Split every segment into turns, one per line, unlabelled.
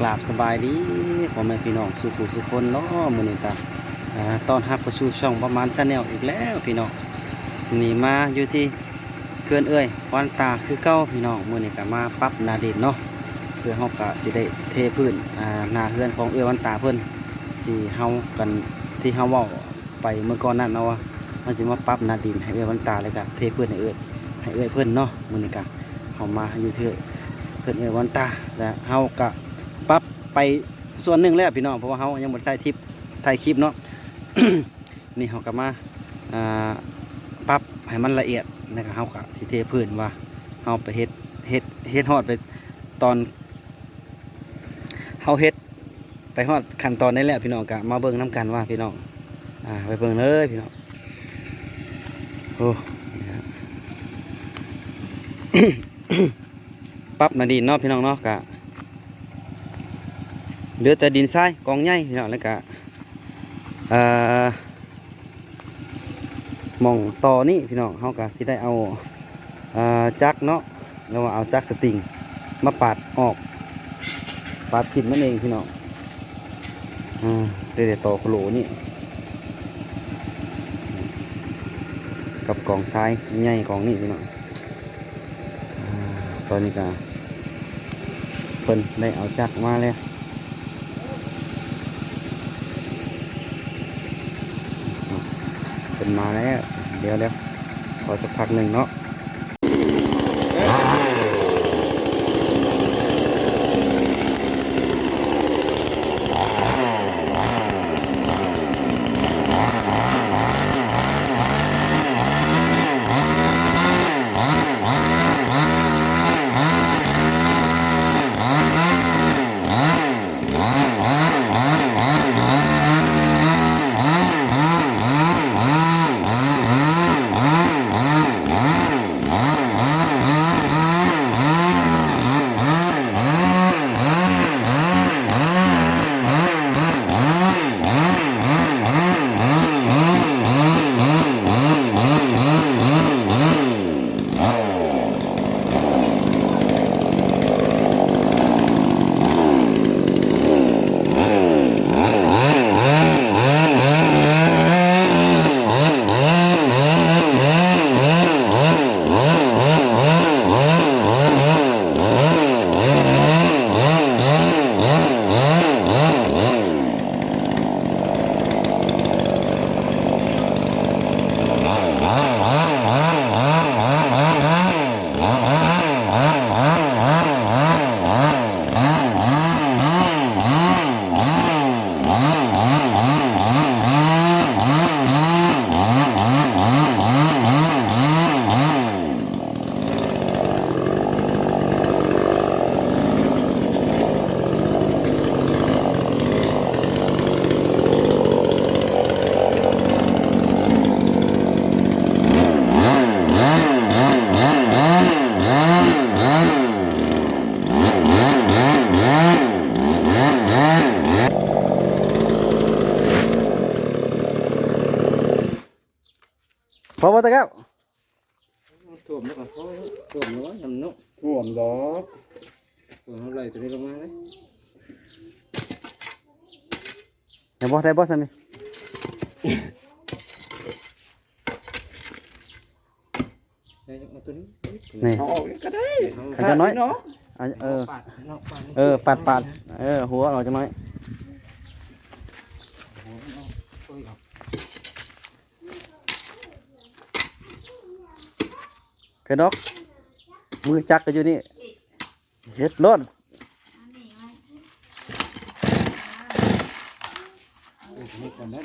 กราบสบายดีพ่อแม่พี่น้องสุขุสุคนเนาะมื้อนี้ก็อ่าตอนรับเข้าสู่ช่องประมาณชาแนลอีกแล้วพี่น้องนี่มาอยู่ที่เขื่อนเอ้ยวันตาคือเก้าพี่น้องมื้อนี้ก็มาปรับนาดินเนาะเพื่อเฮาก็สิได้เทพื้นอ่าหน้าเขื่อนของเอ้ยวันตาเพิ่นที่เฮากันที่เฮาเว้าไปเมื่อก่อนนั้นเนาะว่าเฮาสิมาปรับนาดินให้เอ้ยวันตาแล้วก็เทพื้นให้เอ้ยให้เอ้ยเพิ่นเนาะมื้อนี้ก็เฮามาอยู่ที่เขื่อนเอ้ยวันตาและเฮาก็ ปรับไปส่วนหนึ่งแล้วพี่น้องเพราะว่าเขายังบนถ่ายคลิปถ่ายคลิปเนาะ นี่เขาก็มาอ่าปรับให้มันละเอียดนะครับเขาก็ที่เทพื้นว่าเขาไปเฮ็ดเฮ็ดเฮ็ดฮอดไปตอนเขาเฮ็ดไปฮอดขั้นตอนนี้แหละพี่น้องก็มาเบิ่งน้กันว่าพี่น้องอ่าไปเบิ่งเลยพี่น้องโอ้นี่ครับปรับนาดีนเนาะพี่น้องเนาะกะ เหลือแต่ดินทรายกองใหญ่พี่น้องแล้วก็มองต่อนี่พี่น้องเฮาก็สิได้เอาเอ่อจักเนาะแล้วเอาจักสติงมาปาดออกปาดกินมันเองพี่น้องเดี๋ยวต่อโคโลนี่กับกองทรายใหญ่กองนี่พี่น้องอตอนนี้ก็เพิ่นได้เอาจักมาแล้ว เป็นมาแล้วเดี๋ยวเดี๋ยวขอสักพักหนึ่งเนาะ ตะครับ
ถ่วมแล้วก็เขาถ่วมแล้วยำนุ
ถ่วมดอก
ถ่วมเท่าไรตัวนี้ลงมาเลย
เดี๋ยวบ่ได้บ่สันนี่
ได้มาตัวนี้
นี่
เอาออกก็ได้
อาจจะน้อย
เนาะ
อะเออ
ปาดเนาะปาด
เออปัดปัดเออหัวเราจะน้อย
โอ้ยเอา
เคยดอกมือจักก็อยู่นี่เฮ็ดรถ
เอาตัวนี้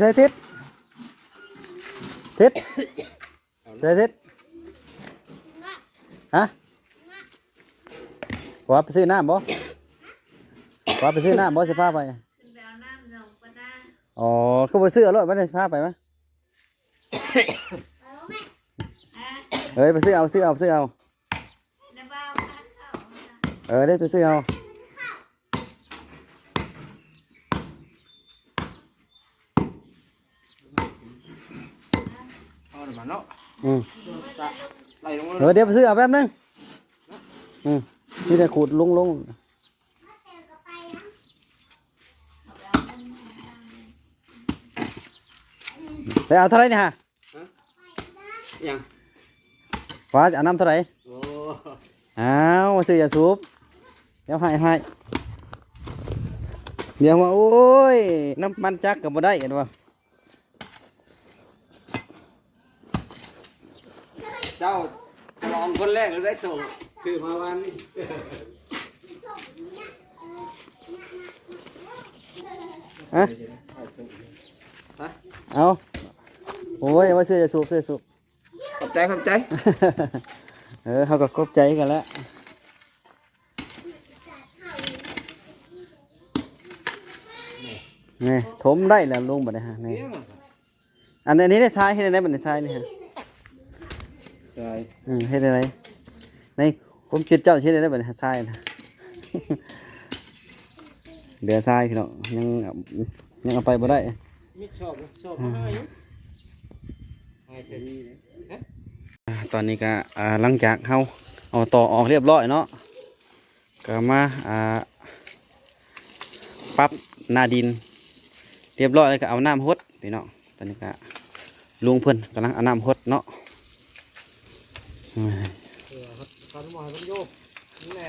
ใช้ทิศทิศใช้ทิศฮะว่าไปซื้อน้ำบ่ว่าไปซื้อน้ำบ่สิพาไป
ขึ้นไปเอาน้ำลงก็ได้
อ๋อคือไปซื้อเอารถไม่ได้พาไปไหม
อะ
เอ้ยไปซื้อเอาซื้อเอาซื้อเอา
น้ำเบ้าพัดเข้ามา
เออได้ไปซื้อเอา
เอาหน่อยมาเนาะ
อืม
ไล่ลงมา
เออเดี๋ยวไปซื้อเอาแป๊บนึงอืมนี่แต่ขูดลงลงไปเอาเท่าไหรเนี่ยฮะ
ยัง
ฟ้าจะเอาน้ำเท่าไหร
โอ้
อ้าวมาซื้อยาสูบเดี๋ยวให้ให้เดี๋ยวมาโอ้ยน้ำมันจักกับบ่ได้เห็นป่
เจ้าฉลองคนแรกเลยได้ส่งซื้อมาวันนี้
ฮะเอาโอ้ยมาซื้อยาสูบซื้อยาสูบ
ขอบใจขอบใจ
เออเขาก็กบใจกันแล้วนี่ถมได้แล้วลุงบัดนี้ฮะนี่อันนี้ได้ทรายเฮ็ดได้บัดนี้ทรายนี่ฮะ
ใช่
อืมเฮ็ดได้ไหนในผมคิดเจ้าเฮ็ดได้บัดนี้ฮะทรายนะเหลือทรายพี่น้องยังเอายังเอาไปบ่ได้
ไม่ชอบนะชอบมาให้อยู่ให้เฉยๆนะ
อ่าตอนนี้ก็อ่าหลังจากเฮาเอาต่อออกเรียบร้อยเนาะก็มาอ่าปรับหน้าดิน เรียบร้อยแล้วก็เอาน้ำหดพี่น้องตอนนี้ก็ลุงเพิ่นกำลังเอาน้ำหดเนาะ อืม
เออครับตอนนี้หมอให้มันโยกนี่แน่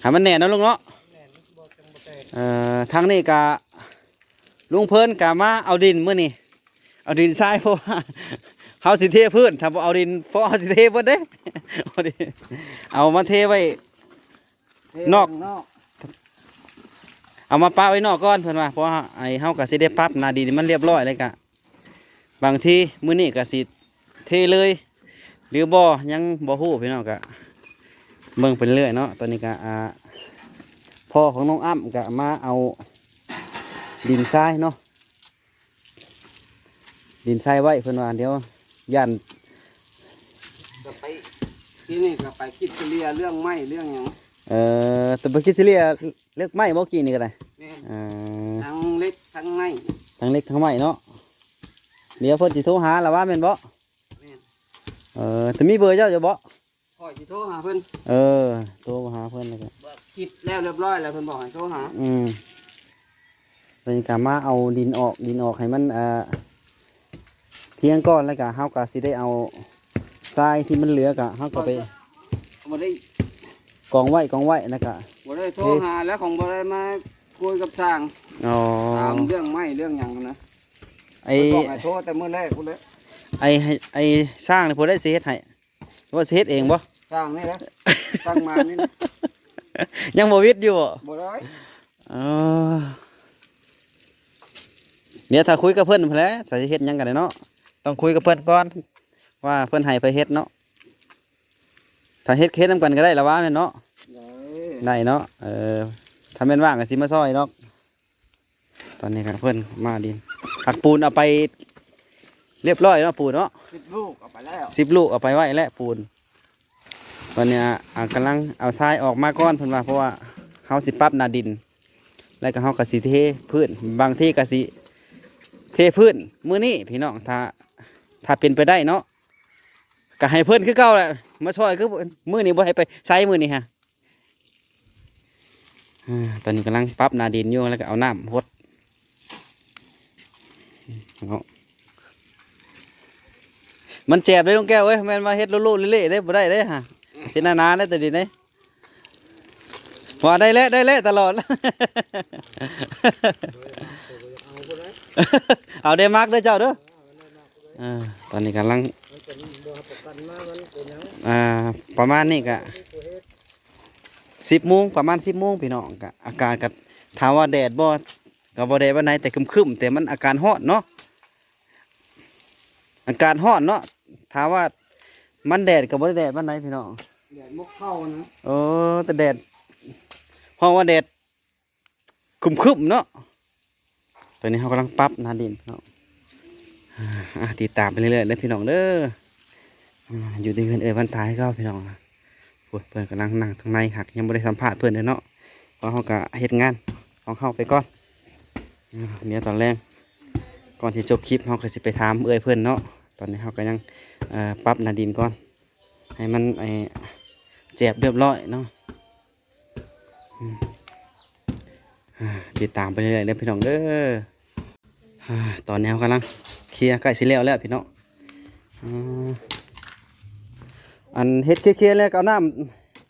ให้มันแน่เนาะลุงเนาะ
แน่นี่บ่จังบ่แตก
เอ่อทางนี้ก็ลุงเพิ่นก็มาเอาดินมื้อนี้เอาดินทรายเพราะว่าเฮาสิเทพื้นถ้าบ่เอาดินเพราะเฮาสิเทเบิดเด้เอาดิเอามาเทไว้นอก
นอก
เอามาป้าไว้นอกก่อนเพื่อนว่าเพราะว่าไอ้เฮาก็สิได้ปรับหนาดีนี่มันเรียบร้อยเลยกะบางทีมื้อนี้ก็สิเทเลย หรือบ่ยังบ่ฮู้พี่น้องกะเบิ่งไปเรื่อยเนาะตอนนี้ก็อ่าพ่อของน้องอ้ำก็มาเอาดินทรายเนาะดินทรายไว้เพิ่นว่าเดี๋ยวย่าน
ก็ไปที่นี่ก็ไปคิดเรียเรื่องไม้เรื่องหยัง
เอ่อแตะบ่คิดสิเรียเลือกไม้บ่กี่นี่ก็ได้
แม่น
เอ่อ
ทั้งเล็กทั้งไม้
ทั้งเล็กทั้งไม้เนาะเดี๋ยวเพิ่นสิโทรหาแล้วว่าแม่นบ่
แม่น
เออแต่มีเบอร์เจ้าจะบ่
คอยสิโทรหาเพิ่น
เออโทรมาหาเพื่อนเลยครับ
เบิกคิดแล้วเรียบร้อยแล้วเพิ่นบอกให้โทรหา
อืมเป็นการมาเอาดินออกดินออกให้มันเอ่อเที่ยงก้อนแล้วก็เฮาก็สิได้เอาทรายที่มันเหลือก็เฮาก็ไป
บ่ได้
กองไว้กองไว้แล้วก็
บ่ได้โทรหาแล้วของบ่ได้มาคุยกับช่าง
อ๋อ
ถามเรื่องไม้เรื่องหยังนะ
ไอ้
เพิ่นบอกให้โทรแต่มื้อแรกพุ่นเลย
ไอ้ให้ไอ้สร้างนี่พอได้สิเฮ็ดให้ว่าสิเฮ็ดเองบ่
ช่างนี่แหละช่างมานี่นะ
ยังบ่วิทย์อยู่บ่
บ่ได้
อ๋อเดี๋ยวถ้าคุยกับเพิ่นพุ่นแหล้วสิเฮ็ดหยังกันเนาะต้องคุยกับเพิ่นก่อน ว่าเพิ่นให้ไปเฮ็ดเนาะถ้าเฮ็ดเฮ็ดนํกันก็ได้ละว่าแม่นเนาะ
ได้
ได้เนาะเออถ้าแม่นว่างก็สิมาซอยเนาะตอนนี้กันเพิ่นมาดินหักปูนเอาไป เรียบร้อยเนาะปูนเนาะ
สิบลูกเอาไปแล้ว
สิบลูกเอาไปไว้แล้วปูนตอนเนี้ยอ่ากำลังเอาทรายออกมาก่อนเพิ่นว่าเพราะว่าเฮาสิปรับหน้าดิน แล้วก็เฮาก็สิเทพื้นบางที่ก็สิเทพื้นมื้อนี้พี่น้องถ้าถ้าเป็นไปได้เนาะก็ให้เพิ่นคือเก่าแหละมาช่วยคือมื้อนี้บ่ให้ไปใช้มื้อนี้ฮะอ่าตอนนี้กำลังปรับหนาดินอยู่แล้วก็เอาน้ำหดเอา มันแจบเลยลุงแก้วเว้ยแม่นมาเฮ็ดลุๆเละๆได้บ่ได้เด้ฮะสินานาได้แต่ดินเด้ว่าได้แล้วได้แล้วตลอด เอาได้มากเด้อเจ้าเด้ออ่าตอนนี้กำลังอ่าประมาณนี้ก็สิบโมงประมาณสิบโมงพี่น้องก็อากาศก็ถามว่าแดดบ่ก็บ่แดดวันไหนแต่ครึมๆแต่มันอาการฮ้อนเนาะอากาศร้อนเนาะ ถามว่ามันแดดกับบ่ได้แดดบ้านไหนพี่น้อง
แดดมกเข้านะ
โอ้แต่แดดเพราะว่าแดดคุมคึมๆเนาะตอนนี้เขากำลังปรับหนาดินพี่น้องอ่าอะติดตามไปเรื่อยๆเลยพี่น้องเด้ออ่าอยู่ที่เพื่อนเอ่ยพันท้ายก็พี่น้องนะโอ้ยเพื่อนกำลังนั่งทางในหักยังไม่ได้สัมภาษณ์เพื่อนเลยเนาะเพราะเขาก็เฮ็ดงานของเขาไปก่อนอ่าเดี๋ยวตอนแรกก่อนที่จบคลิปเขาก็สิไปถามเอ่ยเพื่อนเนาะ ตอนนี้เขาก็ยังเอ่อปรับหนาดินก่อน ให้มันไอแจบเรียบร้อยเนาะอืมอ่าติดตามไปเรื่อยๆเด้อพี่น้องเด้ออ่าตอนนี้เขากำลังเคลียร์ใกล้สิแล้วแล้วพี่น้องอ่าอันเฮ็ดเคลียร์ๆแล้วก็เอาน้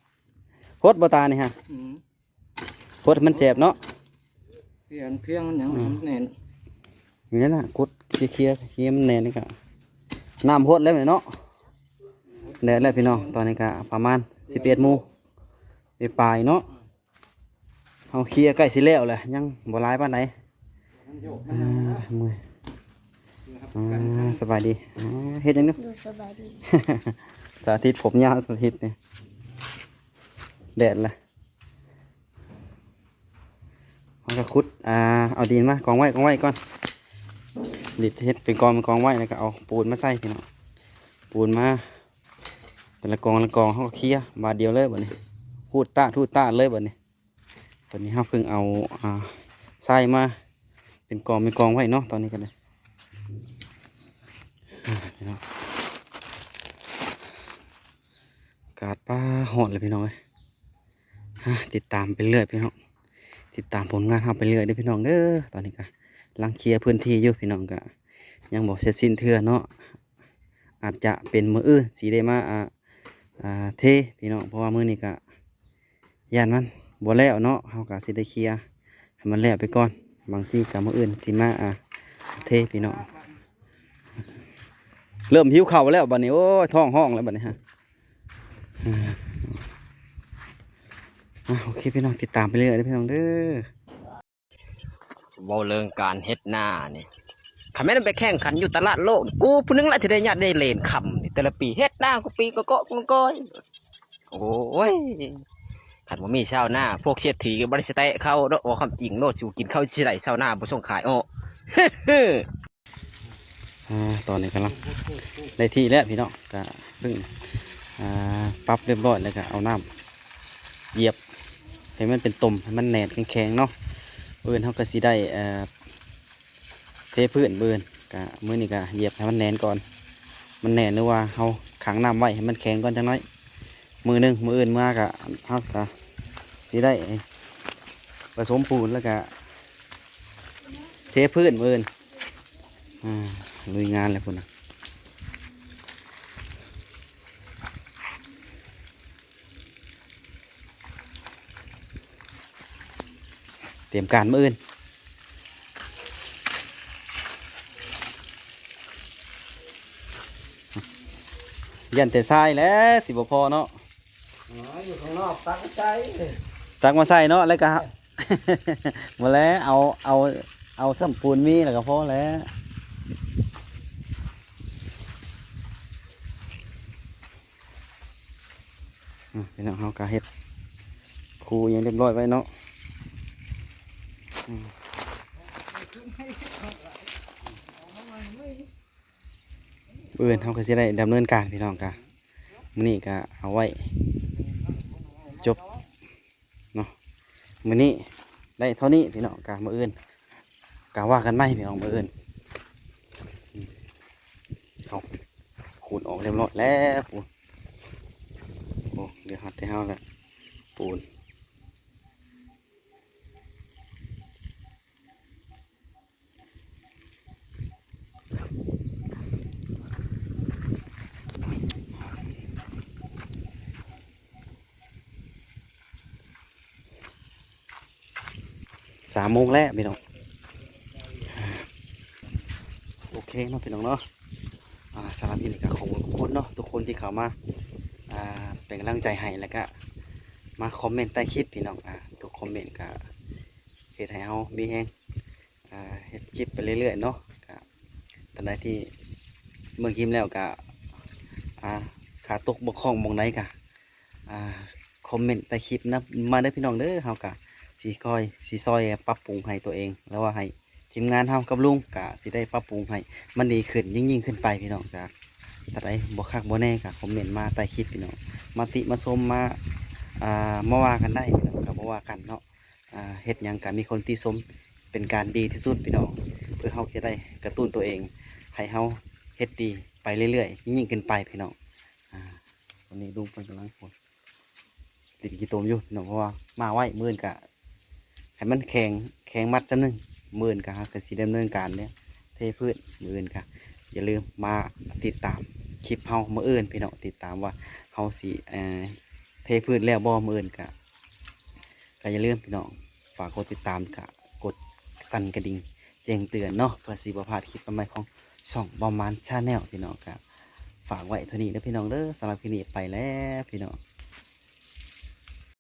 ำพดบ่ตานี่ฮะ
อืม
พดให้มันแจบเนาะ
เพียงเพียงอย่างนั้นแน่น
อย่างนี้นะกดเคลียร์ๆเคลียร์มันแน่นนี่ก็ น้ำพดแล้วไหมเนาะแดดแล้วพี่น้องตอนนี้ก็ประมาณสิบเอ็ดโมงไปปลายๆเนาะเอาเคลียร์ใกล้สิแล้วแหละยังบ่ร้ายปานไหนอ่ามืออ่าสบายดีอ่าเฮ็ดหยังเนาะ
ดูสบายดี
สาธิตผมยาวสาธิตเนี่ยแดดละเอากระคุดอ่าเอาดินมากองไว้กองไว้ก่อน ดิดเฮ็ดเป็นกองเป็นกองไว้แล้วก็เอาปูนมาใส่พี่น้องปูนมาแต่ละกองละกองเขาก็เคลียร์บาเดียวเลยแบัดนี้พูดตาทูดตาเลยแบัดนี้ตอนนี้เขาเพิ่งเอาอ่าทรายมา เป็นกองเป็นกองไว้เนาะตอนนี้กันเลยอ่าพี่น้องกาดป้าหอดเลยพี่น้องฮะติดตามไปเรื่อยพี่น้องติดตามผลงานทำไปเรื่อยเด้อพี่น้องเด้อตอนนี้ก็ ลังเคลียร์พื้นที่อยู่พี่น้องก็ยังบอกเสร็จสิ้นเทื่อเนาะอาจจะเป็นมืออื่นสีได้มาอ่าอ่าเทพี่น้องเพราะว่ามือนี้ก็ยานมันบ่แล้วเนาะเฮาก็สิได้เคลียร์ให้มันแล้วไปก่อนบางทีก็มืออื่นสิมาอ่าเทพี่น้องเริ่มหิวข้าวแล้วบัดนี้โอ้ยท้องห้องแล้วบัดนี้ฮะโอเคพี่น้องติดตามไปเรื่อยๆพี่น้องเด้อ
เว่าเรื่องการเฮ็ดหน้านี่ขันแม่นไปแข่งขันอยู่ตลาดโลก กูผู้นึงละที่ได้ญาติได้เลนคำนี่แต่ละปีเฮ็ดหน้ากูปีก็เกาะกูก้อยโอ้ยขันว่ามีชาวหน้า พวกเชียดถีกับบริษัทเข้าเนาะว่าความจริงโลดสิกินข้าวชิไดชาวหน้าบ่ส่งขายอ้อ
อ่าตอนนี้กำลังได้ที่แล้วพี่น้องก็เพิ่งอ่าปรับเรียบร้อยแล้วก็เอาน้ำเหยียบให้มันเป็นตุ่มให้มันแหนนแข็งๆเนาะ เบื่อนเขาก็สิได้เอ่อเทพื้นเบื่นก็มื้อนี้ก็เหยียบให้มันแหนนก่อน มันแหนนหรือว่าเขาขังน้ำไว้ให้มันแข็งก่อนจังน้อย มือหนึ่งมืออื่นมากะเขาก็สิได้ผสมปูนแล้วก็เทพื้นมืออื่นอ่าลุยงานเลยคุณนะ เตรียมการมืออื่นยันแต่ทรายแล้วสิบพอเนาะ
อยู่ข้างนอกตั้งใจ
ตักมาใส่เนาะแล้วก็หมาแล้วเอาเอาเอาทำปูนมีแล้วก็พอแล้วอืมพี่น้องเขาก็เฮ็ดครูยังเรียบร้อยไว้เนาะอืม เอื่นเขาก็สิได้ดำเนินการพี่น้องกะมื้อนี้ก็เอาไว้ จบเนาะมื้อนี้ได้เท่านี้พี่น้องกะมื้ออื่นกะว่ากันไหมพี่น้องมื้ออื่นเอาขูดออกเรียบร้อยแล้วปูโอ้เดี๋ยวหัดให้เฮาละปูน สามโมงแล้วพี่น้องโอเคเนาะพี่น้องเนาะอ่าสำหรับที่นี่ก็ขอบคุณทุกคนเนาะทุกคนที่เข้ามาอ่าเป็นกำลังใจให้แล้วก็มาคอมเมนต์ใต้คลิปพี่น้องอ่าทุกคอมเมนต์ก็เฮ็ดให้เฮามีแฮงอ่าเฮ็ดคลิปไปเรื่อยๆเนาะตอนใดที่เมื่อกี้แล้วก็อ่าขาตกบกคลองมองไหนกะอ่าคอมเมนต์ใต้คลิปนะมาเด้พี่น้องเด้อเฮากะ สีคอยสีซอยปรับปรุงให้ตัวเอง แล้วว่าให้ทีมงานเฮากับลุงกะสิได้ปรับปรุงให้มันดีขึ้นยิ่งยิ่งขึ้นไปพี่น้องจากแต่ใดบ่คักบ่แน่กะคอมเมนต์มาใต้คลิปพี่น้องมาติมาชมมาอ่ามาว่ากันได้พี่น้องก็บ่ว่ากันเนาะอ่าเฮ็ดยังกันมีคนติชมเป็นการดีที่สุดพี่น้องเพื่อเฮาจะได้กระตุ้นตัวเองให้เฮาเฮ็ดดีไปเรื่อยๆยิ่งขึ้นไปพี่น้องอ่าวันนี้ลุงเพิ่นกำลังฝนติดกีตมอยู่พี่น้องเพราะว่ามาไหวมื่นกะ ให้มันแข็งแข็งมัดจำหนึงมื่นกะครับสิดำเนินการเนี่ยเทพืชมื่นกะอย่าลืมมาติดตามคลิปเฮามื่ออื่นพี่น้องติดตามว่าเฮาสิเออเทพืชแล้วบ่มื่นกะก็อย่าลืมพี่น้องฝากกดติดตามกะกดสั่นกระดิ่งแจ้งเตือนเนาะเพื่อสิบ่พาดคลิปใหม่ของช่องบอมมันชาแนลพี่น้องครับฝากไว้เท่านี้นะพี่น้องเด้อสำหรับคลิปนี้ไปแล้วพี่น้อง